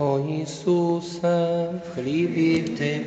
О Ісусе, в хлібі ти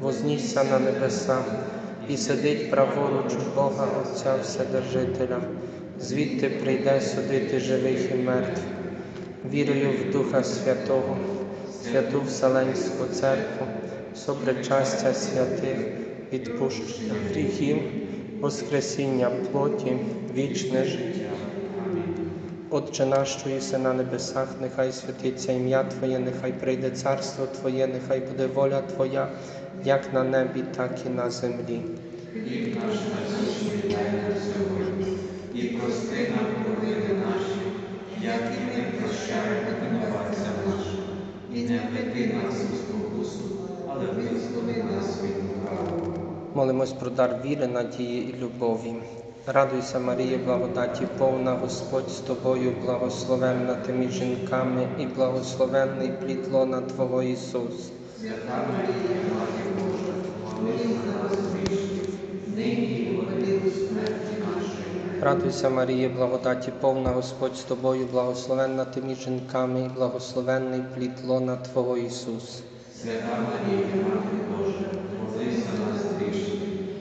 вознісся на небеса і сидить праворуч Бога Отця Вседержителя, звідти прийде судити живих і мертвих. Вірую в Духа Святого, святу Вселенську Церкву, собричастя святих, відпущення гріхів, Воскресіння плоті, вічне життя. Отче наш, що єси на небесах, нехай святиться ім'я Твоє, нехай прийде царство Твоє, нехай буде воля Твоя, як на небі, так і на землі. Хліб наш насущний дай нам сьогодні, і прости нам провини наші, як і ми прощаємо винуватцям нашим. І не веди нас у спокусу, але визволи нас від лукавого. Молимось про дар віри, надії і любові. Радуйся, Марія, благодаті повна, Господь з тобою, благословенна ти між жінками, і благословенний плід лона Твого Ісус. Свята Марія, Мати Божа, молись за нас грішних, нині і в годину смерті нашої. Радуйся, Марія, благодаті повна, Господь з тобою, благословенна ти між жінками, і благословенний плід лона Твого Ісус. Свята Марія, Мати Божа, молись за нас грішних,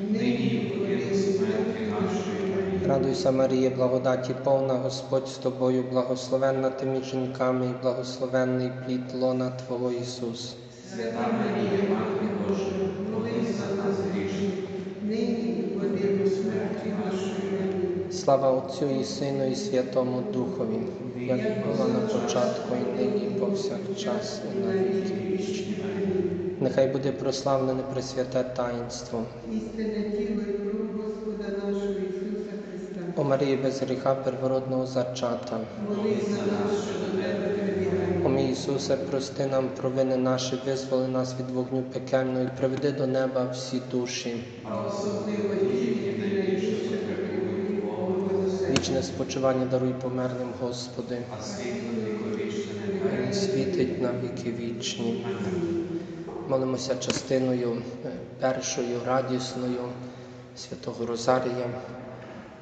нині і в годину смерті нашої. Амінь. Радуйся, Марія, благодаті повна, Господь з тобою, благословенна ти між жінками, і благословенний плід лона Твого Ісус. Свята Марія, Мати Божа, молись за нас грішних, нині і в годину смерті нашої. Слава Отцю і Сину, і Святому Духові, як було на початку, і нині, і повсякчас, і на віки вічні. Нехай буде прославлене Пресвяте таїнство. Істинне тіло О Марії без гріха первородного зачата. О мій Ісусе, прости нам провини наші, визволи нас від вогню пекельного і приведи до неба всі душі. Вічне спочивання даруй померлим, Господи, світить на віки вічні. Молимося частиною е, першою радісною святого Розарія.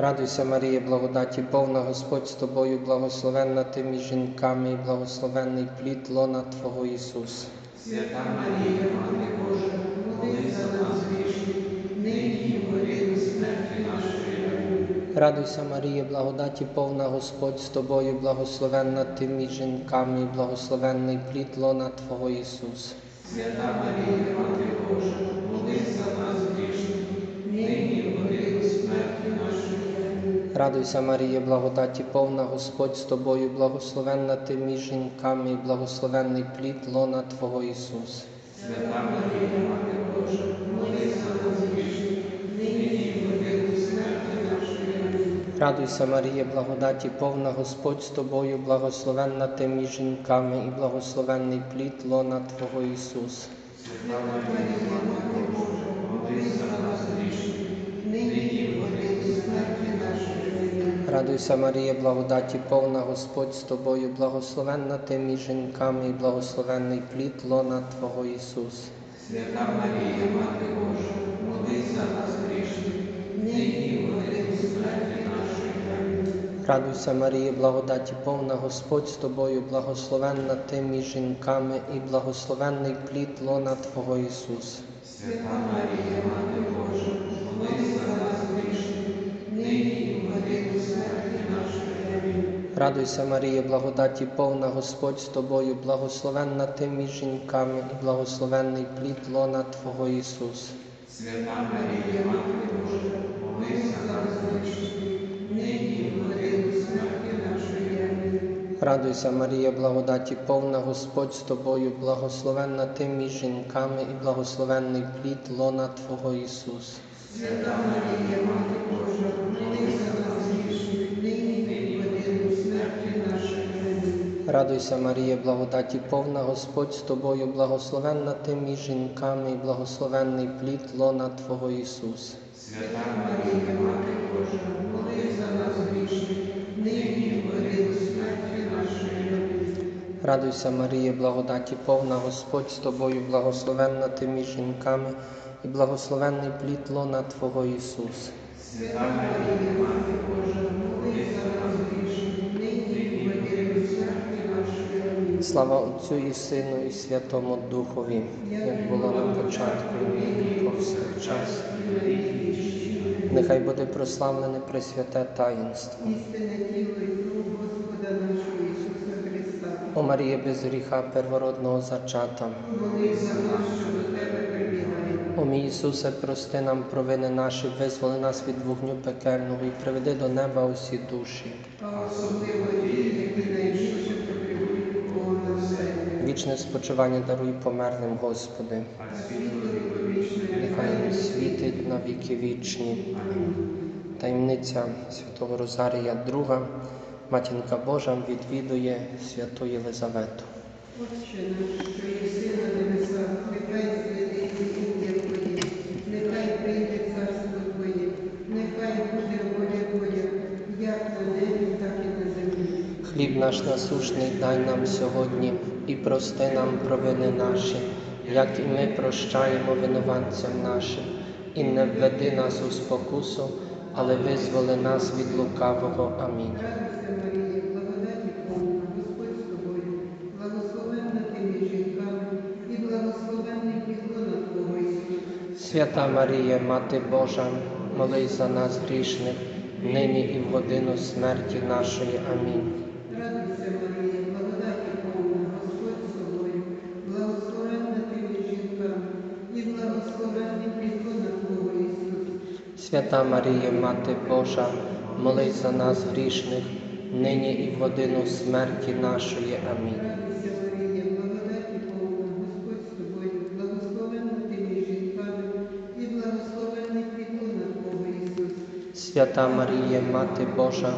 Радуйся, Марія, благодаті повна Господь з тобою, благословенна ти між жінками, і благословенний плід лона Твого Ісус. Свята Марія, Мати Божа, молись за нас грішні, нині в годину смерті нашої. Радуйся, Марія, благодаті повна Господь з тобою, благословенна ти між жінками, і благословенний плід лона Твого Ісус. Свята Марія, Мати Божа, Радуйся, Марія, благодаті повна Господь з тобою, благословенна ти між жінками, і благословенний плід лона Твого Ісус. Свята Марія, Мати Божа, молись за нас грішних, нині і годину смерті нашої. Радуйся, Марія, благодаті повна Господь з тобою, благословенна ти між жінками, і благословенний плід лона Твого Ісус. Свята Марія, Мати Божа, молись за нас грішних, нині і в годину смерті нашої. Радуйся, Марія, благодаті повна Господь з тобою, благословенна ти між жінками, і благословенний плід лона Твого Ісус. Свята Марія, Мати Божа, молись за нас грішних, нині годину смерті нашої. Амінь. Радуйся, Марія, благодаті повна Господь з тобою, благословенна ти між жінками, і благословенний плід лона Твого Ісус. Свята Марія, Мати Божа, молись за нас грішних, нині і в годину смерті нашої. Амінь. Радуйся, Марія, благодаті повна Господь з тобою, благословенна ти між жінками, і благословенний плід лона Твого Ісус. Свята Марія, Мати Божа, молись за нас нині і в годину смерті нашої. Радуйся, Марія, благодаті повна Господь з тобою, благословенна ти між жінками, і благословенний плід лона Твого Ісус. Свята Марія, Мати Божа, молись за нас грішних, нині і в годину смерті нашої. Амінь. Радуйся, Марія, благодаті повна Господь з тобою, благословенна ти між жінками, і благословенний плід лона Твого Ісус. Свята Марія, Мати Божа, молись за нас грішних, нині в годину смерті нашої. Радуйся, Марія, благодаті повна Господь з тобою, благословенна ти між жінками, і благословенний плід лона Твого Ісус. Свята Марія, Мати Божа, молись за нас грішних, нині і в годину смерті нашої. Амінь. Слава Отцю і Сину, і Святому Духові, як було на початку, і повсякчас. Нехай буде прославлене Пресвяте таїнство. О Марія без гріха первородного зачата. О мій Ісусе, прости нам провини наші, визволи нас від вогню пекельного і приведи до неба усі душі. Особливо ті, які найбільше потребують Твого милосердя. Вічне спочивання даруй померлим, Господи. Нехай світить на віки вічні. Таємниця святого Розарія II. Матінка Божа відвідує святу Єлизавету. Отче наш, що єси на небесах, нехай святиться ім'я Твоє, нехай прийде царство Твоє, нехай буде воля Твоя, як на небі, так і на землі. Хліб наш насушний дай нам сьогодні і прости нам провини наші, як і ми прощаємо винуватцям нашим, і не введи нас у спокусу, але визволи нас від лукавого. Амінь. Свята Марія, Мати Божа, молись за нас грішних, нині і в годину смерті нашої. Амінь. Свята Марія, Мати Божа, молись за нас грішних, нині і в годину смерті нашої. Амінь. Свята Марія, Мати Божа,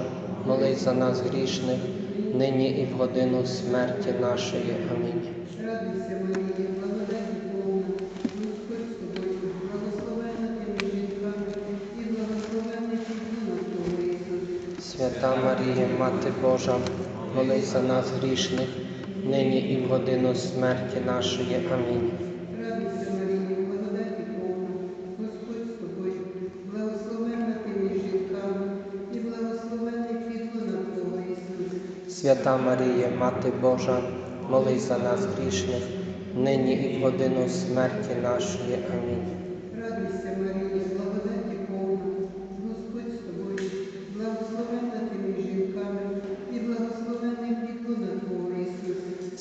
молись за нас грішних, нині і в годину смерті нашої. Амінь. Свята Марія, Мати Божа, молись за нас грішних, нині і в годину смерті нашої. Амінь. Свята Марія, Мати Божа, молись за нас грішних, нині і в годину смерті нашої. Амінь.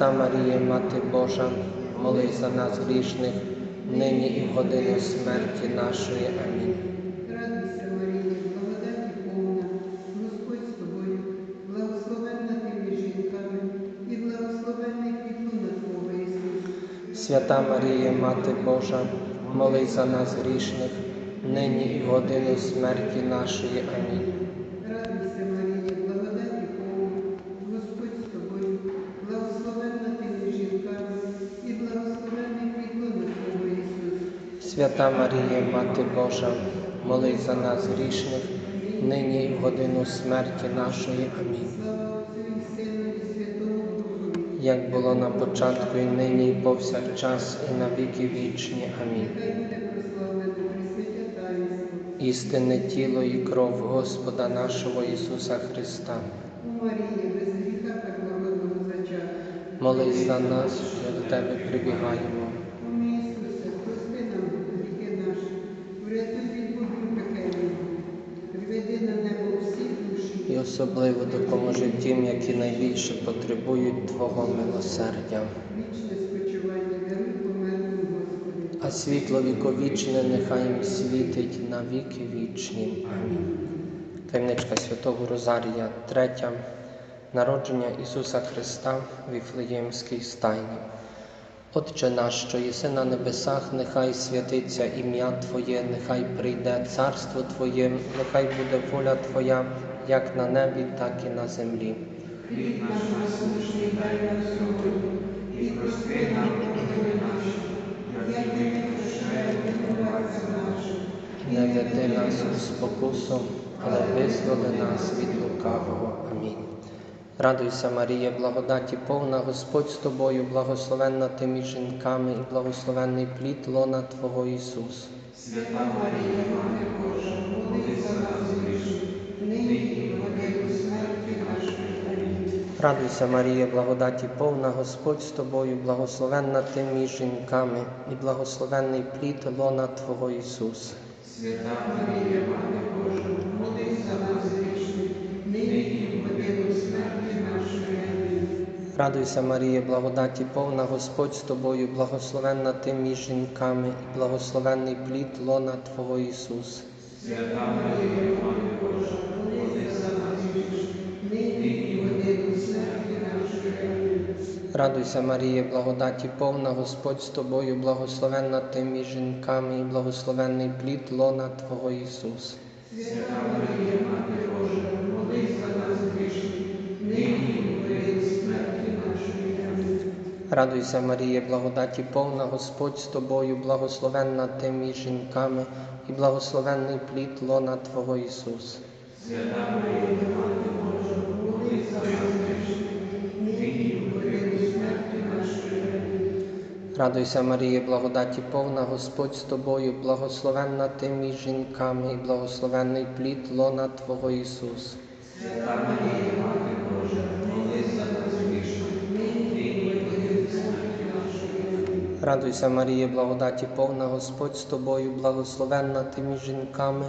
Ісус. Марія, Мати Божа, молись за нас грішних, нині і в годину смерті нашої. Амінь. Радуйся, Марія, благодаті повна, Господь з тобою, благословенна ти між жінками, і благословенний плідлона Твого Ісус. Свята Марія, Мати Божа, молись за нас грішних, нині і в годину смерті нашої. Амінь. Радуйся, Свята Марія, Мати Божа, молись за нас грішних, нині і в годину смерті нашої. Амінь. Як було на початку, і нині, і повсякчас, і на віки вічні. Амінь. Істинне тіло і кров Господа нашого Ісуса Христа. Молись за нас, що до Тебе прибігаємо. О мій Ісусе, прости нам гріхи наші, врятуй від вогню пекельного, приведи на небо всі І душі, особливо допоможи тим, які найбільше потребують Твого милосердя. А світло віковічне нехай їм світить на віки вічні. Таємничка Святого Розарія, третя. Народження Ісуса Христа в Віфлеємській стайні. Отче наш, що єси на небесах, нехай святиться ім'я Твоє, нехай прийде царство Твоє, нехай буде воля Твоя, як на небі, так і на землі. Хліб наш насущний дай нам сьогодні, і прости нам провини наші, як і ми прощаємо винуватцям нашим. Не веди нас у спокусу, але визволи нас від лукавого. Амінь. Радуйся, Марія, благодаті повна, Господь з тобою, благословенна ти між жінками і благословенний плід лона Твого Ісус. Свята Марія, Мати Божа, молись за нас грішних, нині і в годину смерті нашої. Амінь. Радуйся, Марія, благодаті повна, Господь з тобою, благословенна ти між жінками і благословенний плід лона Твого Ісус. Свята Марія, Мати Божа, молись за нас грішних, нині і в годину смерті нашої. Радуйся, Марія, благодаті повна, Господь з тобою, благословенна ти між жінками і благословенний плід лона Твого Ісус. Свята Марія, Мати Радуйся, Марія, благодаті повна, Господь з тобою, благословенна ти між жінками і благословенний плід лона Твого Ісус. Свята Марія, Мати Божа, молись за нас грішних, нині і смерті нашої. Амінь. Радуйся, Марія, благодаті повна, Господь з тобою, благословенна ти між жінками і благословенний плід лона Твого Ісус. Свята Марія, Мати Божа, молись за нас грішних, нині і в годину смерті нашої. Амінь. Радуйся, Марія, благодаті повна, Господь з тобою, благословенна ти між жінками і благословенний плід лона Твого Ісус. Свята Марія, Мати Божа, молись за нас грішних. Радуйся, Марія, благодаті повна, Господь з тобою, благословенна ти між жінками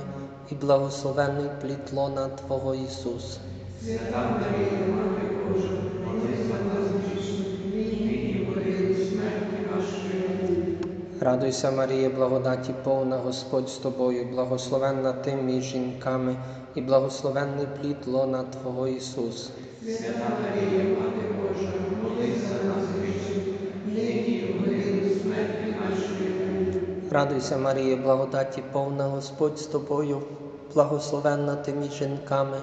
і благословенний плід лона Твого Ісус. Свята Марія, Мати Божа, молись за нас грішних, нині і в годину смерті нашої. Амінь. Радуйся, Марія, благодаті повна, Господь з тобою, благословенна ти між жінками і благословенний плід лона Твого Ісус. Свята Марія, Мати Божа, молись за нас грішних, нині в годину смерті нашої. Радуйся, Марія, благодаті повна, Господь з тобою, благословенна ти між жінками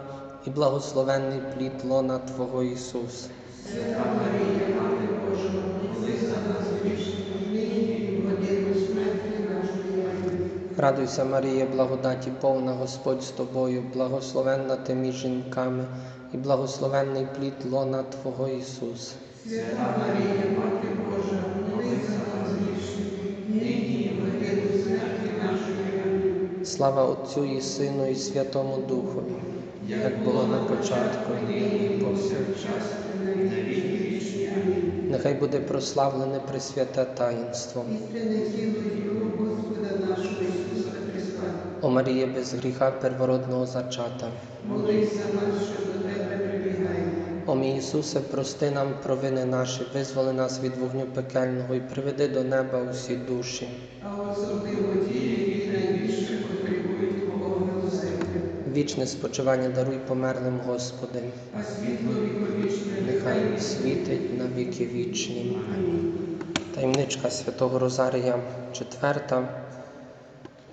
і благословенний плід лона Твого Ісус. Свята Марія, Мати Божа, молись за нас грішних, нині і в годину смерті нашої. Амінь. Радуйся, Марія, благодаті повна Господь з тобою, благословенна ти між жінками, і благословенний плід лона Твого Ісус. Свята Марія, Мати Божа, молися нас грішних, нині і годину смерті нашої. Амінь. Слава Отцю і Сину, і Святому Духові, як було на початку, і нині, і повсякчас. і на віки вічні. Амінь. Нехай буде прославлене Пресвяте таїнство. І кров Господа нашого. О Марія без гріха первородного зачата. Молись за нас, що до тебе прибігаємо. О мій Ісусе, прости нам провини наші, визволи нас від вогню пекельного і приведи до неба усі душі. А особливо ті, які найбільше потребують Твого милосердя. Вічне спочивання даруй померлим, Господи, А світло віковічне нехай світить на віки вічні. Таємничка Святого Розарія, четверта.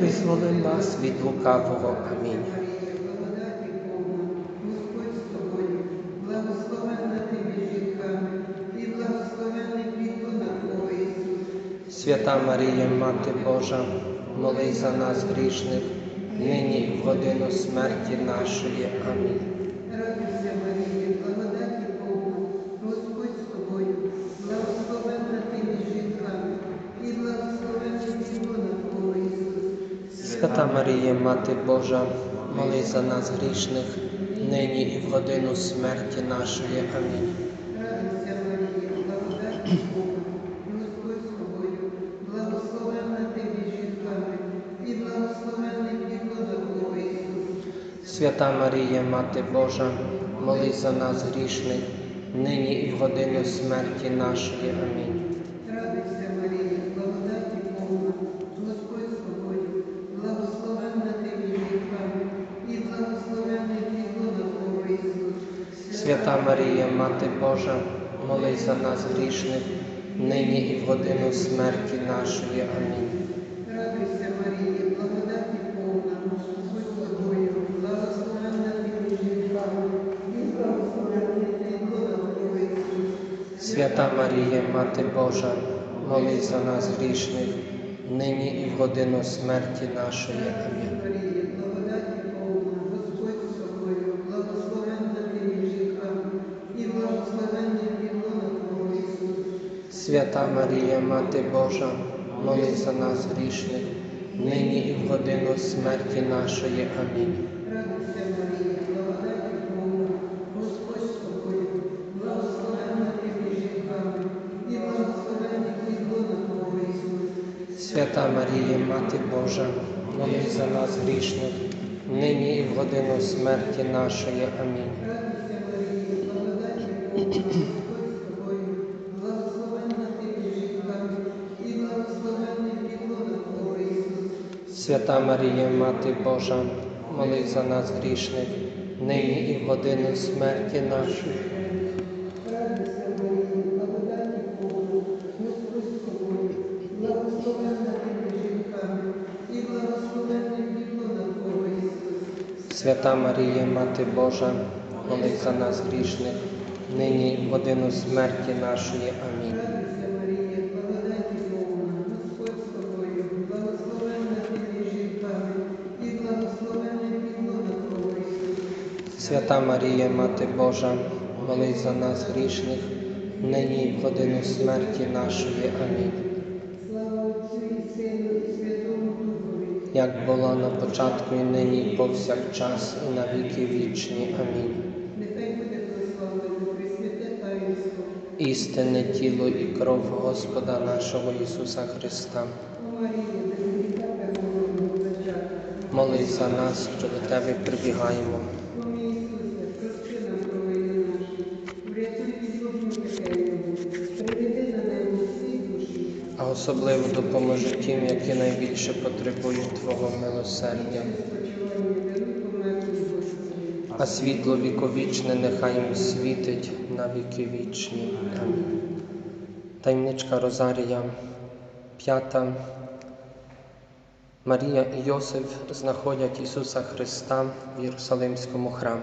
визволи нас від лукавого. Амінь. Свята Марія, Мати Божа, молись за нас грішних, нині в годину смерті нашої. Амінь. Радуйся, Марія, благодаті повна, Господь з тобою, благословенна ти між жінками, і благословенний плід лона Твого Ісус. Свята Марія, Мати Божа, молись за нас грішних, нині і в годину смерті нашої. Амінь. Свята Марія, Мати Божа, молись за нас грішних, нині і в годину смерті нашої. Амінь. Свята Марія, Мати Божа, молись за нас грішних, нині і в годину смерті нашої. Амінь. Радуйся, Марія, благодаті повна, Господь тобою, благословенна ти між жінками, і Твого Свята Марія, Мати Божа, молись за нас грішних, нині і в годину смерті нашої. Амінь. Свята Марія, Мати Божа, молись за нас грішних, нині і в годину смерті нашої. Амінь. Радуйся, Марія, благодаті повна, Господь з тобою, благословенна ти між жінками, і благословенний плід лона Твого Ісус. Свята Марія, Мати Божа, молись за нас грішних, нині і в годину смерті нашої. Амінь. Радуйся, Марія, благодаті повна, Свята Марія, Мати Божа, молись за нас грішних, нині і в годину смерті нашої. Благословенна ти і благословенний. Свята Марія, Мати Божа, молись за нас грішних, нині і в годину смерті нашої. Амінь. Свята Марія, Мати Божа, молись за нас грішних, нині і в годину смерті нашої. Амінь. Слава Отцю і Сину і Святому Духові, Як було на початку і нині, і повсякчас, і на віки вічні. Амінь. нехай буде прославлено Пресвяте Таїнство. Істинне тіло і кров Господа нашого Ісуса Христа. О Марія. Молись за нас, що до Тебе прибігаємо. Особливо допоможи тим, які найбільше потребують Твого милосердя. а світло віковічне нехай їм світить на віки вічні. Амінь. Таємничка Розарія, п'ята. Марія і Йосиф знаходять Ісуса Христа в Єрусалимському храмі.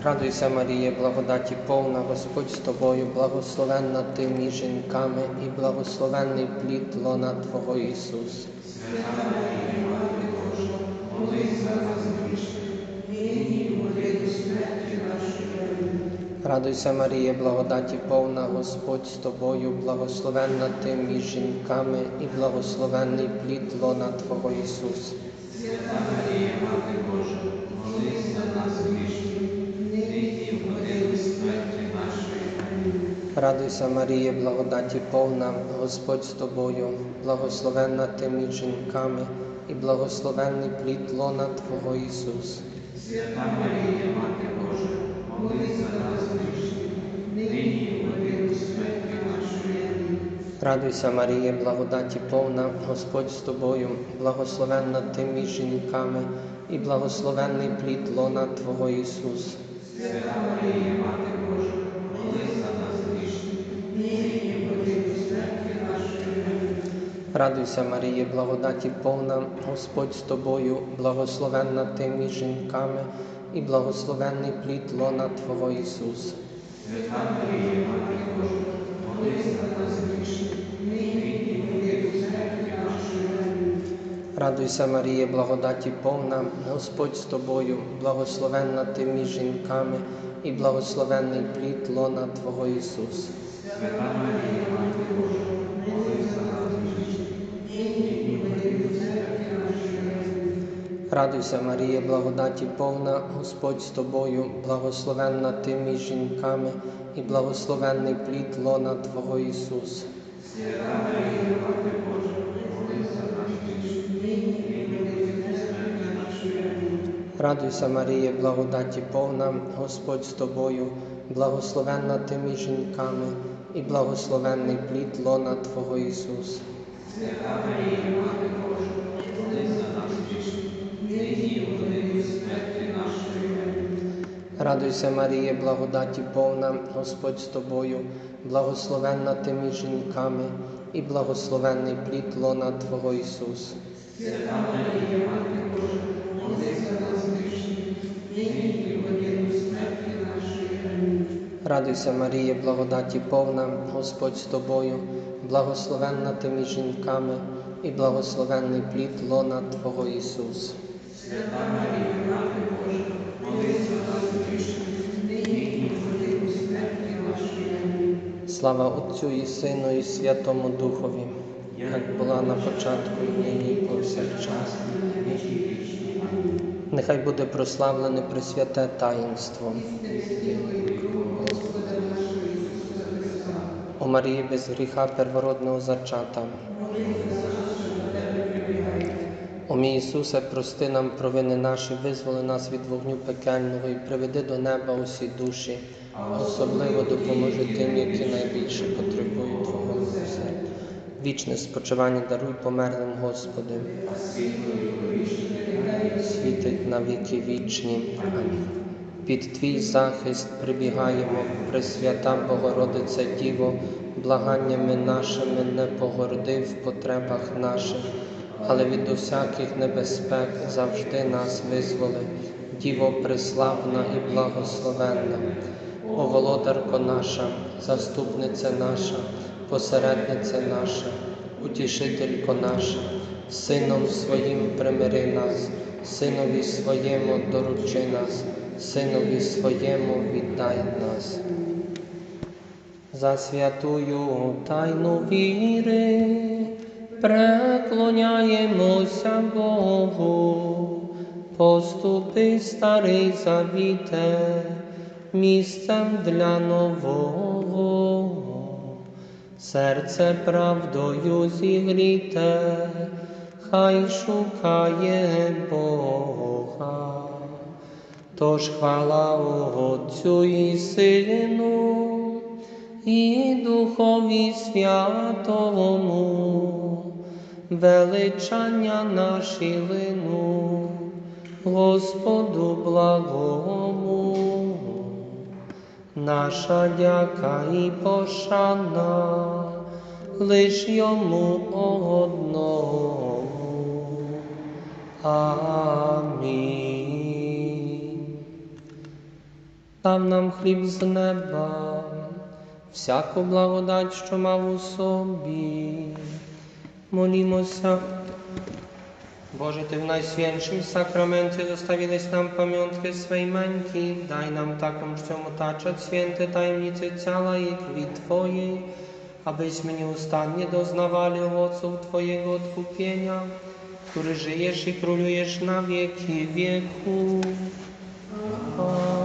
Радуйся, Марія, благодаті повна, Господь з тобою, благословенна ти між жінками, і благословенний плід лона Твого Ісус. Свята Марія, Мати Божа, молись за нас грішних, нині годину смерті нашої. Радуйся, Марія, благодаті повна, Господь з тобою, благословенна ти між жінками, і благословенний плід лона Твого Ісус. Свята Марія, Мати Божа, молись за нас грішних, нині і в годину смерті нашої. Амінь. Радуйся, Марія, благодаті повна, Господь з тобою, благословенна ти між жінками, і благословенний плід лона Твого Ісус. Свята Марія, Мати Божа, молись за нас грішних, нині і годину смерті нашої. Радуйся, Марія, благодаті повна, Господь з тобою, благословенна ти між жінками, і благословенний плід лона Твого Ісус. Свята Марія, Мати Божа, молись за нас грішних, нині і в годину смерті нашої. Амінь. Радуйся, Марія, благодаті повна, Господь з тобою, благословенна ти між жінками, і благословенний плід лона Твого Ісус. Свята Марія, Мати Божа, молись за нас грішних, нині і в смерті нашої. Радуйся, Марія, благодаті повна, Господь з тобою, благословенна ти між жінками, і благословенний плід лона Твого Ісус. Свята Марія, Мати Божа, молись за нас грішних, нині і в годину смерті нашої. Амінь. Радуйся, Марія, благодаті повна, Господь з тобою, благословенна ти між жінками, і благословенний плід лона Твого Ісус. Свята Марія, Мати Божа, молись за нас і в смерті нашої. Радуйся, Марія, благодаті повна, Господь з тобою, благословенна ти між жінками, і благословенний плід лона Твого Ісус. Свята Марія, Мати Божа, молись за нас грішних, нині і в годину смерті нашої. Амінь. Радуйся, Марія, благодаті повна, Господь з тобою, благословенна ти між жінками, і благословенний плід лона Твого Ісус. Свята Марія, Мати Божа, молись за нас грішних, нині і в годину смерті нашої. Амінь. Радуйся, Марія, благодаті повна, Господь з тобою, благословенна ти між жінками, і благословенний плід лона Твого Ісус. Свята Марія, Мати Божа, молись за нас грішних, нині і в годину смерті нашої. Амінь. Слава Отцю і Сину, і Святому Духові, як була на початку, і нині, і повсякчас. Нехай буде прославлене Пресвяте таїнство. О Марії без гріха первородного зачата. О мій Ісусе, прости нам провини наші, визволи нас від вогню пекельного і приведи до неба усі душі, особливо допоможи тим, які найбільше потребують Твого милосердя. Вічне спочивання даруй померлим, Господи, світить на віки вічні. Під Твій захист прибігаємо, Пресвята Богородице Діво, благаннями нашими не погорди в потребах наших, але від усяких небезпек завжди нас визволи, Діво преславна і благословенна, О володарко наша, заступниця наша, посередниця наша, утішителько наша, Сином своїм примири нас, Синові своєму доручи нас, Синові своєму віддай нас. За святую тайну віри преклоняємося Богу, поступи старий завіте, місцем для нового. серце правдою зігріте, хай шукає Бога. Тож хвала Отцю і Сину, і Духові Святому, величання наші лину, Господу благому, наша дяка і пошана, лиш йому одному. Амінь. Дав нам хліб з неба, всяку благодать, що мав у собі. Молімося. Boże, Tym Najświętszym Sakramencie zostawiłeś nam pamiątkę swej mańki. Daj nam taką czcią otaczać święte tajemnice ciała i krwi Twojej, abyśmy nieustannie doznawali owoców Twojego odkupienia, który żyjesz i królujesz na wieki wieków. Amen.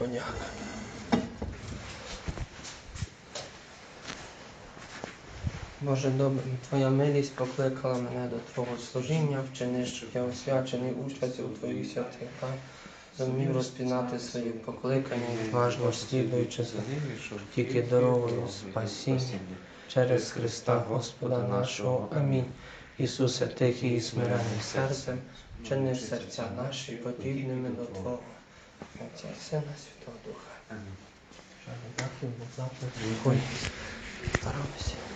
Нехай. Боже добрий, Твоя милість покликала мене до Твого служіння, вчини, щоб я освячений участі у Твоїх святих зумів розпізнати своє покликання відважно слідуючи за тільки дорогою спасіння через Христа Господа нашого. Амінь. Ісусе, тихий і смиренний серцем, вчини серця наші подібними до Твого. Отця і Сина Святого Духа. Дякую, Бог завтра. Старалися.